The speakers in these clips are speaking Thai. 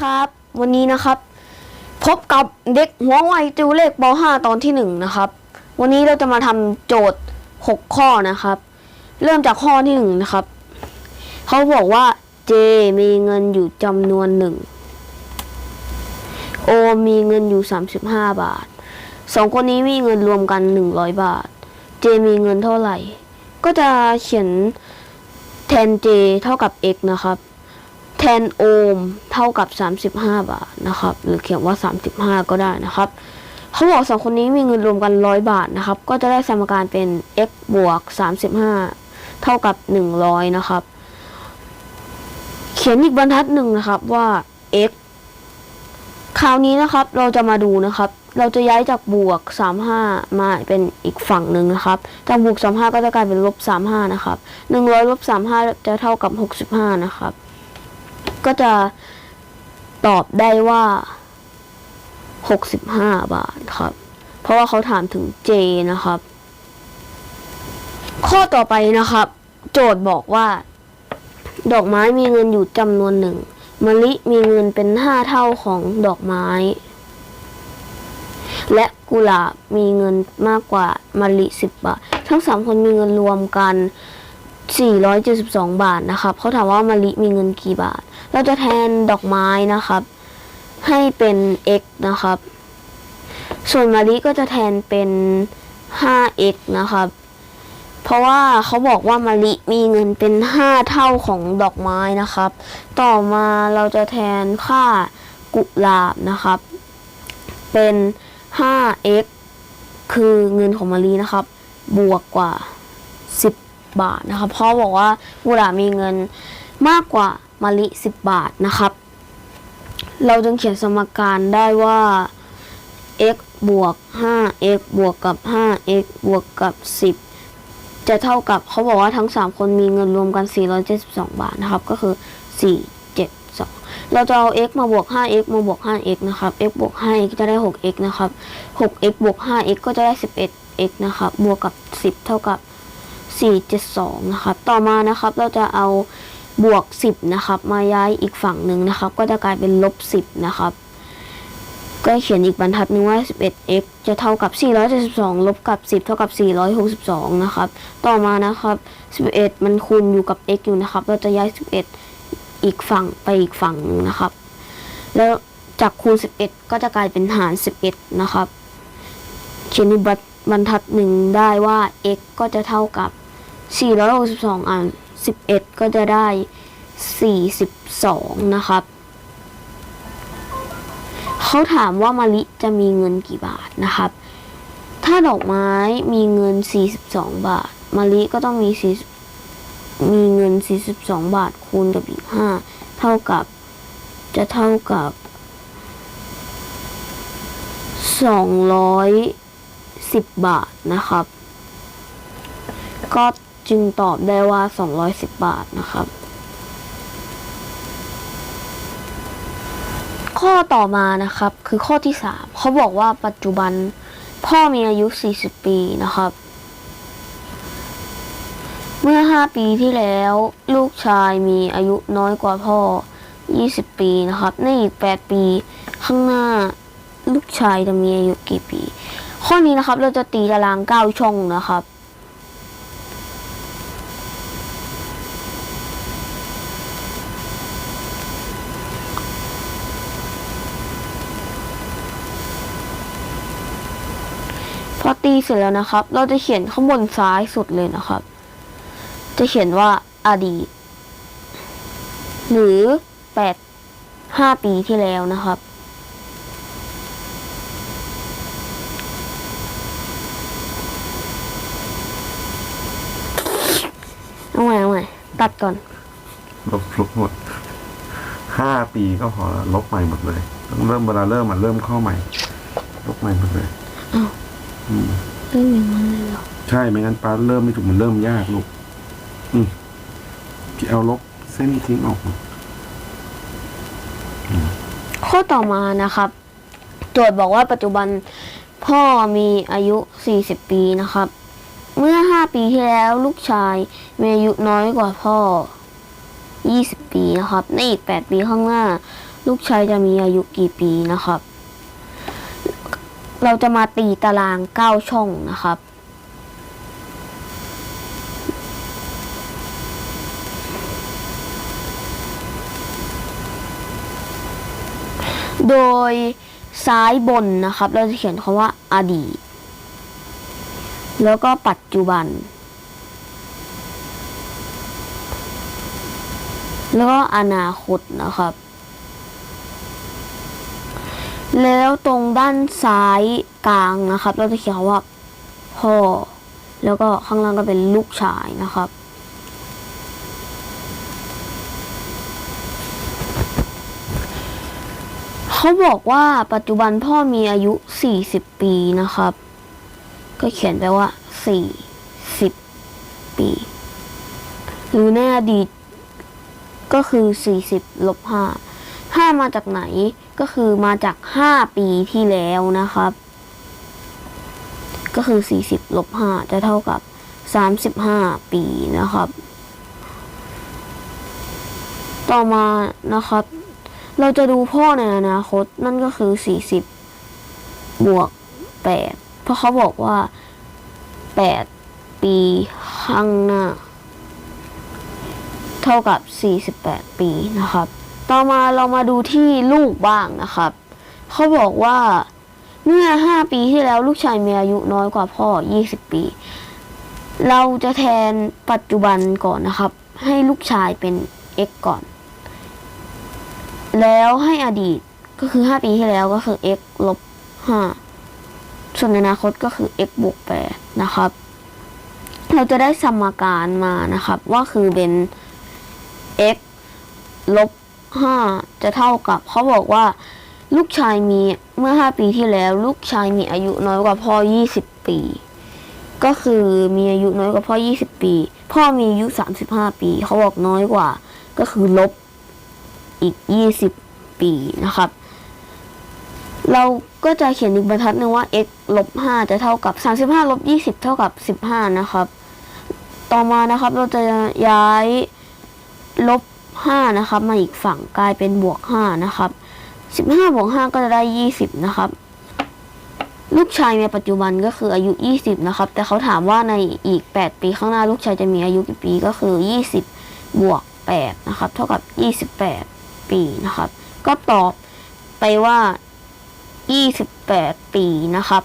ครับ วันนี้นะครับ พบกับเด็กหัวไวติวเลขป .5 ตอนที่หนึ่งนะครับ วันนี้เราจะมาทำโจทย์ 6 ข้อนะครับ เริ่มจากข้อที่หนึ่งนะครับ เขาบอกว่าเจมีเงินอยู่จำนวนหนึ่งโอมีเงินอยู่ 35 บาทสองคนนี้มีเงินรวมกัน 100 บาทเจมีเงินเท่าไหร่ ก็จะเขียนแทน j เท่ากับ x นะครับ แทนโอห์มเท่ากับ 35 บาทนะครับ หรือเขียนว่า 35 ก็ได้นะครับ เขาบอกสองคนนี้มีเงินรวมกัน 100 บาทนะครับ ก็จะได้สมการเป็น x บวก 35 เท่ากับ 100 นะครับ เขียนอีกบรรทัดหนึ่งนะครับว่า x คราวนี้นะครับเราจะมาดูนะครับ เราจะย้ายจากบวก 35 มาเป็นอีกฝั่งหนึ่งนะครับ จากบวก 35 ก็จะกลายเป็นลบ 35 นะครับ 100ลบ35 จะเท่ากับ 65 นะครับ ก็จะตอบได้ว่า 65 บาทครับ เพราะว่าเขาถามถึง J นะครับ ข้อต่อไปนะครับ โจทย์บอกว่า ดอกไม้มีเงินอยู่จำนวนหนึ่งมะลิมีเงินเป็นห้าเท่าของดอกไม้ และกุหลาบมีเงินมากกว่ามะลิสิบบาท ทั้งสามคนมีเงินรวมกัน 472 บาทนะครับเขาถามว่ามะลิมีเงินกี่บาท เราจะแทนดอกไม้นะครับ ให้เป็น x นะครับ ส่วนมะลิก็จะแทนเป็น 5x นะครับ เพราะว่าเขาบอกว่ามะลิมีเงินเป็น 5 เท่าของดอกไม้นะครับ ต่อมาเราจะแทนค่ากุหลาบนะครับ เป็น 5x คือเงินของมะลินะครับ บวกกว่า 10 บาทนะครับเพราะบอกว่ากุหลามีเงินมากกว่ามะลิ 10 บาทนะครับ เราจึงเขียนสมการได้ว่า x บวก 5x บวกกับ 5x บวกกับ 10 จะเท่ากับเขาบอกว่าทั้ง 3 คนมีเงินรวมกัน 472 บาทนะครับ ก็คือ 472 เราจะเอา x มาบวก 5x มาบวก 5x นะครับ x บวก 5x จะได้ 6x นะครับ 6x บวก 5x ก็จะได้ 11x นะครับ บวกกับ 10 เท่ากับ 472 นะครับ ต่อมานะครับเราจะเอาบวก 10 นะครับ มาย้ายอีกฝั่งหนึ่งนะครับ ก็จะกลายเป็นลบ 10 นะครับ ก็เขียนอีกบรรทัดหนึงว่า 11x จะเท่ากับ 472 ลบกับ 10 เท่ากับ 462 นะครับ ต่อมานะครับ 11 มันคูณอยู่กับ x อยู่นะครับ เราจะย้าย 11 อีกฝั่งไปอีกฝั่งหนึ่งนะครับ แล้วจากคูณ 11 ก็จะกลายเป็นหาร 11 นะครับ เขียนอีกบรรทัดหนึ่งได้ว่า x ก็จะเท่ากับ 462อ่าน11 ก็จะได้ 42 นะครับ เขาถามว่ามะลิจะมีเงินกี่บาทนะครับ ถ้าดอกไม้มีเงิน 42 บาทมะลิก็ต้องมี40มีเงิน 42 บาทคูณกับอีก 5 เท่ากับ จะเท่ากับ 210 บาทนะครับ ก็ จึงตอบได้ว่า 210 บาทนะครับ ข้อต่อมานะครับคือข้อที่ 3 เขาบอกว่าปัจจุบันพ่อมีอายุ 40 ปีนะครับ เมื่อ 5 ปีที่แล้ว ลูกชายมีอายุน้อยกว่าพ่อ 20 ปีนะครับ ในอีก 8 ปีข้างหน้าลูกชายจะมีอายุกี่ปี ข้อนี้นะครับเราจะตีตาราง 9 ช่องนะครับ อตีเสร็จแล้วนะครับ เราจะเขียนข้างบนซ้ายสุดเลยนะครับ จะเขียนว่าอดีต หรือแปดห้าปีที่แล้วนะครับ เอาใหม่เอาใหม่ตัดก่อน ลบลบหมดห้าปีก็พอละลบใหม่หมดเลยต้องเริ่มเวลาเริ่มมันเริ่มเข้าใหม่ ลบใหม่หมดเลย อ้าว อืมเรื่องอย่างนั้นเลยเหรอใช่ไม่งั้นป้าเริ่มไม่ถูกมันเริ่มยากลูกอืมพี่เอาลบเส้นทิ้งออกหมดข้อต่อมานะครับ โจทย์บอกว่าปัจจุบันพ่อมีอายุ 40 ปีนะครับ เมื่อ 5 ปีที่แล้วลูกชายมีอายุน้อยกว่าพ่อ 20 ปีนะครับ ในอีก 8 ปีข้างหน้า ลูกชายจะมีอายุกี่ปีนะครับ เราจะมาตีตารางเก้าช่องนะครับ โดยซ้ายบนนะครับ เราจะเขียนคำว่าอดีต แล้วก็ปัจจุบัน แล้วก็อนาคตนะครับ แล้วตรงด้านซ้ายกลางนะครับ เราจะเขียนว่าพ่อ แล้วก็ข้างล่างก็เป็นลูกชายนะครับ เขาบอกว่าปัจจุบันพ่อมีอายุ 40 ปีนะครับ ก็เขียนไปว่า 40 ปีหรือในอดีตก็คือ 40ลบ5 5 มาจากไหนก็คือมาจาก 5 ปีที่แล้วนะครับ ก็คือ 40ลบ5จะเท่ากับ 35 ปีนะครับ ต่อมานะครับ เราจะดูพ่อในอนาคตนั่นก็คือ 40 บวก 8 เพราะเขาบอกว่า 8 ปีข้างหน้า เท่ากับ 48 ปีนะครับ ต่อมาเรามาดูที่ลูกบ้างนะครับ เขาบอกว่าเมื่อ 5 ปีที่แล้วลูกชายมีอายุน้อยกว่าพ่อ 20 ปี เราจะแทนปัจจุบันก่อนนะครับ ให้ลูกชายเป็น x ก่อน แล้วให้อดีตก็คือ 5 ปีที่แล้วก็คือ x ลบ 5 ส่วนในอนาคตก็คือ x บวก8นะครับ เราจะได้สมการมานะครับ ว่าคือเป็น x ลบ 5 จะเท่ากับเขาบอกว่า ลูกชายมีเมื่อ 5 ปีที่แล้ว ลูกชายมีอายุน้อยกว่าพ่อ 20 ปี ก็คือมีอายุน้อยกว่าพ่อ 20 ปี พ่อมีอายุ 35 ปีเขาบอกน้อยกว่า ก็คือลบอีก 20 ปีนะครับ เราก็จะเขียนอีกบรรทัดหนึ่งว่า x ลบ5จะเท่ากับ 35ลบ20 เท่ากับ 15 นะครับ ต่อมานะครับเราจะย้ายลบ 5นะครับมาอีกฝั่งกลายเป็นบวก5นะครับ15บวก5ก็จะได้ 20 นะครับ ลูกชายในปัจจุบันก็คืออายุ 20 นะครับ แต่เขาถามว่าในอีก 8 ปีข้างหน้าลูกชายจะมีอายุกี่ปีก็คือ 20 บวก 8 นะครับ เท่ากับ 28 ปีนะครับ ก็ตอบไปว่า 28 ปีนะครับ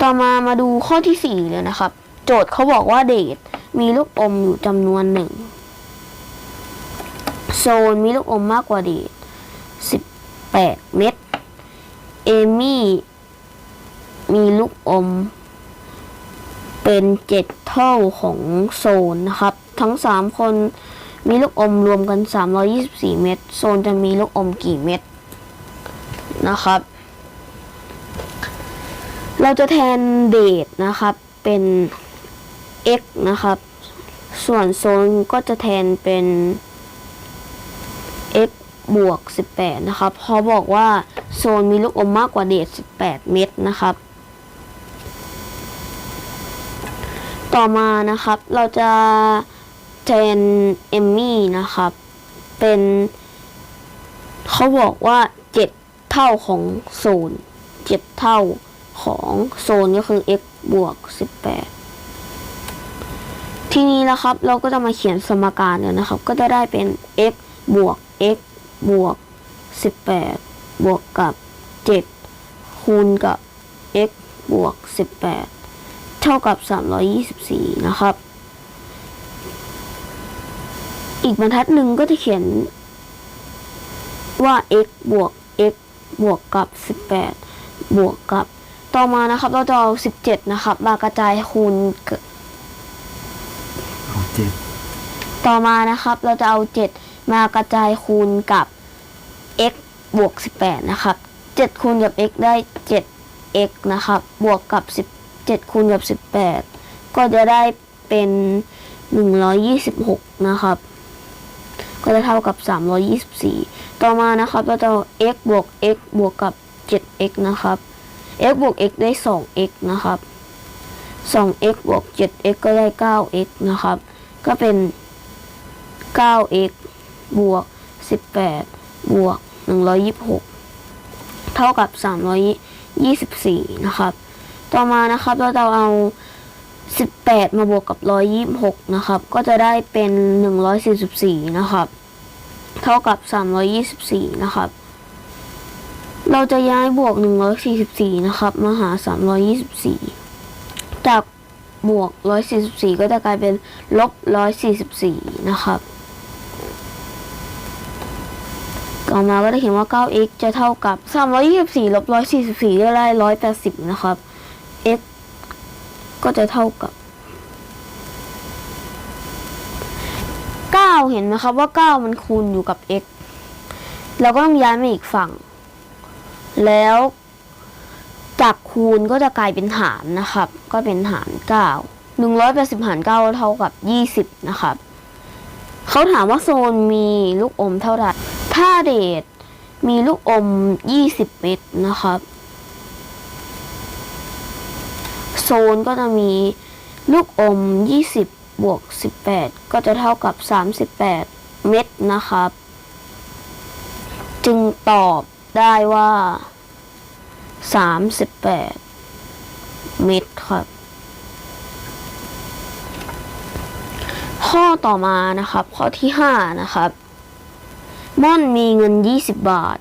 ต่อมามาดูข้อที่ 4 เลยนะครับ โจทย์เขาบอกว่าเดทมีลูกอมอยู่จำนวนหนึ่ง โซนมีลูกอมมากกว่าเดท18เม็ด เอมี่มีลูกอม เป็นเจ็ดเท่าของโซนนะครับ ทั้งสามคนมีลูกอมรวมกัน 324 เม็ดโซนจะมีลูกอมกี่เม็ดนะครับ เราจะแทนเดทนะครับเป็น x นะครับ ส่วนโซนก็จะแทนเป็น บวก 18 นะครับเพราบอกว่าโซนมีลูกอมมากกว่าเดท18 เม็ดนะครับ ต่อมานะครับเราจะแทนเอมมี่นะครับ เป็นเขาบอกว่า 7 เท่าของโซน 7 เท่าของโซนก็คือ x บวก 18 ทีนี้นะครับเราก็จะมาเขียนสมการเนี่ยนะครับ ก็จะได้เป็น x บวก x บวก 18 บวกกับ 7 คูณกับ x บวก 18 เท่ากับ 324 นะครับ อีกบรรทัดหนึ่งก็จะเขียนว่า x บวก x บวกกับ 18 บวกกับ ต่อมานะครับ เราจะเอา 17 นะครับมากระจายคูณกับเอาเจ็ดต่อมานะครับ เราจะเอา 7 มากระจายคูณกับ x บวก 18 นะครับ 7 คูณกับ x ได้ 7x นะครับ บวกกับ 17 คูณกับ 18 ก็จะได้เป็น 126 นะครับ ก็จะเท่ากับ 324 ต่อมานะครับเราจะ x บวก x บวกกับ 7x นะครับ x บวก x ได้ 2x นะครับ 2x บวก 7x ก็ได้ 9x นะครับ ก็เป็น 9x บวก 18 บวก 126 เท่ากับ 324 นะครับ ต่อมานะครับเราจะเอา 18 มาบวกกับ 126 นะครับ ก็จะได้เป็น 144 นะครับ เท่ากับ 324 นะครับ เราจะย้ายบวก 144 นะครับ มาหา 324 จากบวก 144 ก็จะกลายเป็นลบ 144 นะครับ ต่อมาก็จะเขียนว่า 9x จะเท่ากับ 324ลบ144ก็ได้180 นะครับ x ก็จะเท่ากับ 9 เห็นไหมครับว่า 9 มันคูณอยู่กับ x เราก็ต้องย้ายมาอีกฝั่ง แล้วจากคูณก็จะกลายเป็นหารนะครับ ก็เป็นหาร 9 180 หาร 9 เท่ากับ 20 นะครับ เขาถามว่าโซนมีลูกอมเท่าไหร่ ถ้าเดทมีลูกอม 20 เม็ดนะครับ โซนก็จะมีลูกอม 20 บวก 18 ก็จะเท่ากับ 38 เม็ดนะครับ จึงตอบได้ว่า 38 เม็ดครับ ข้อต่อมานะครับ ข้อที่ 5 นะครับ ม่อนมีเงิน20บาท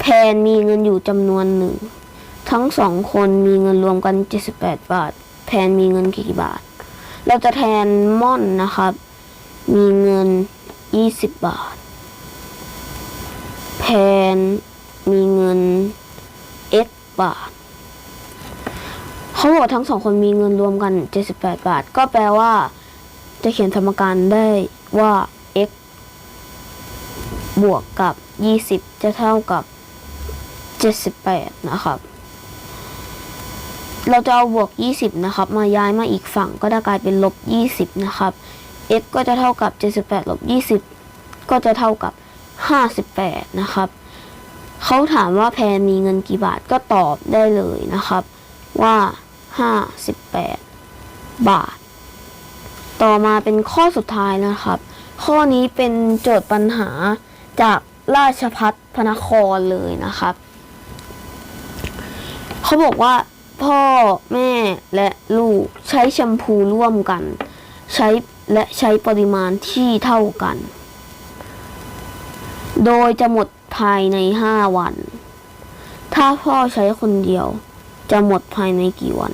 แพนมีเงินอยู่จำนวนหนึ่ง ทั้งสองคนมีเงินรวมกัน78บาท แพนมีเงินกี่บาท เราจะแทนม่อนนะครับ มีเงิน20บาท แพนมีเงิน x บาท เขาบอกทั้งสองคนมีเงินรวมกัน 78 บาท ก็แปลว่า จะเขียนสมการได้ว่า x บวกกับ 20 จะเท่ากับ 78 นะครับ เราจะเอาบวก 20 นะครับ มาย้ายมาอีกฝั่งก็จะกลายเป็นลบ 20 นะครับ x ก็จะเท่ากับ 78ลบ20 ก็จะเท่ากับ 58 นะครับ เขาถามว่าแพนมีเงินกี่บาทก็ตอบได้เลยนะครับ ว่า 58 บาท ต่อมาเป็นข้อสุดท้ายนะครับ ข้อนี้เป็นโจทย์ปัญหา จากราชพัฒพระนครเลยนะครับ เขาบอกว่าพ่อแม่และลูกใช้แชมพูร่วมกัน ใช้และใช้ปริมาณที่เท่ากัน โดยจะหมดภายใน 5 วัน ถ้าพ่อใช้คนเดียว จะหมดภายในกี่วัน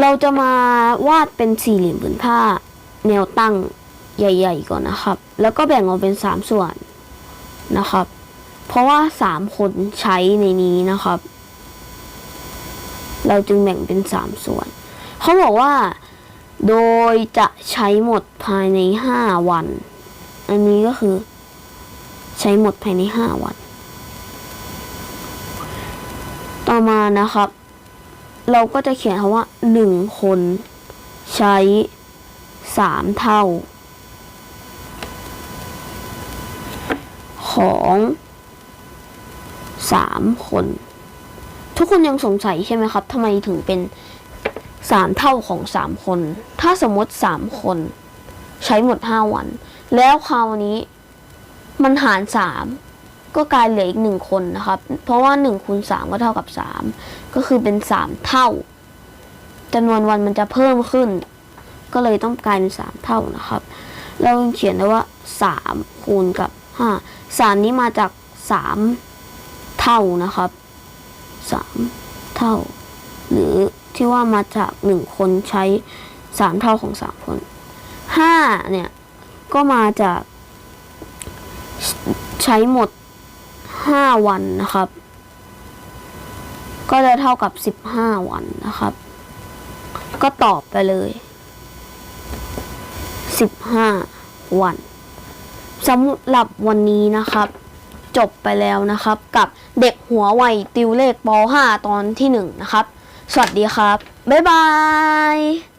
เราจะมาวาดเป็นสี่เหลี่ยมผืนผ้า แนวตั้ง ใหญ่ๆก่อนนะครับ แล้วก็แบ่งออกเป็นสามส่วนนะครับ เพราะว่าสามคนใช้ในนี้นะครับ เราจึงแบ่งเป็นสามส่วน เขาบอกว่า โดยจะใช้หมดภายในห้าวัน อันนี้ก็คือ ใช้หมดภายในห้าวัน ต่อมานะครับ เราก็จะเขียนคำว่าหนึ่งคนใช้สามเท่า ของสามคน ทุกคนยังสงสัยใช่ไหมครับทำไมถึงเป็นสามเท่าของสามคน ถ้าสมมติสามคน ใช้หมดห้าวัน แล้วคราวนี้มันหารสามก็กลายเหลืออีกหนึ่งคนนะครับ เพราะว่าหนึ่งคูณสามก็เท่ากับสามก็คือเป็นสามเท่าจำนวนวันมันจะเพิ่มขึ้น ก็เลยต้องกลายเป็นสามเท่านะครับ เราเขียนได้ว่าสามคูณกับห้า สามนี้มาจากสามเท่านะครับสามเท่า หรือที่ว่ามาจากหนึ่งคนใช้สามเท่าของสามคนห้าเนี่ย ก็มาจากใช้หมดห้าวันนะครับ ก็จะเท่ากับสิบห้าวันนะครับ ก็ตอบไปเลยสิบห้าวัน สำหรับวันนี้นะครับ จบไปแล้วนะครับ กับเด็กหัวไวติวเลขป .5 ตอนที่ 1 นะครับ สวัสดีครับ บ๊ายบาย